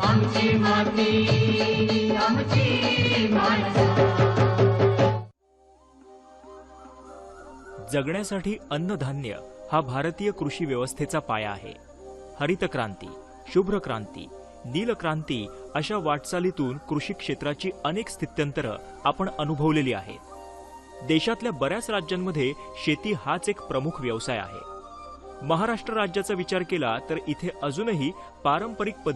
आमची माती आमची जगण्यासाठी अन्नधान्य हा भारतीय कृषी व्यवस्थेचा पाया आहे. हरित क्रांती शुभ्र क्रांती नील क्रांती अशा वाटचालीतून कृषी क्षेत्राची अनेक स्थित्यंतरं आपण अनुभवलेली आहेत. देशातल्या बऱ्याच राज्यांमध्ये शेती हाच एक प्रमुख व्यवसाय आहे. महाराष्ट्र राज्याचा विचार केला तर इथे अजूनही पारंपरिक पद्धती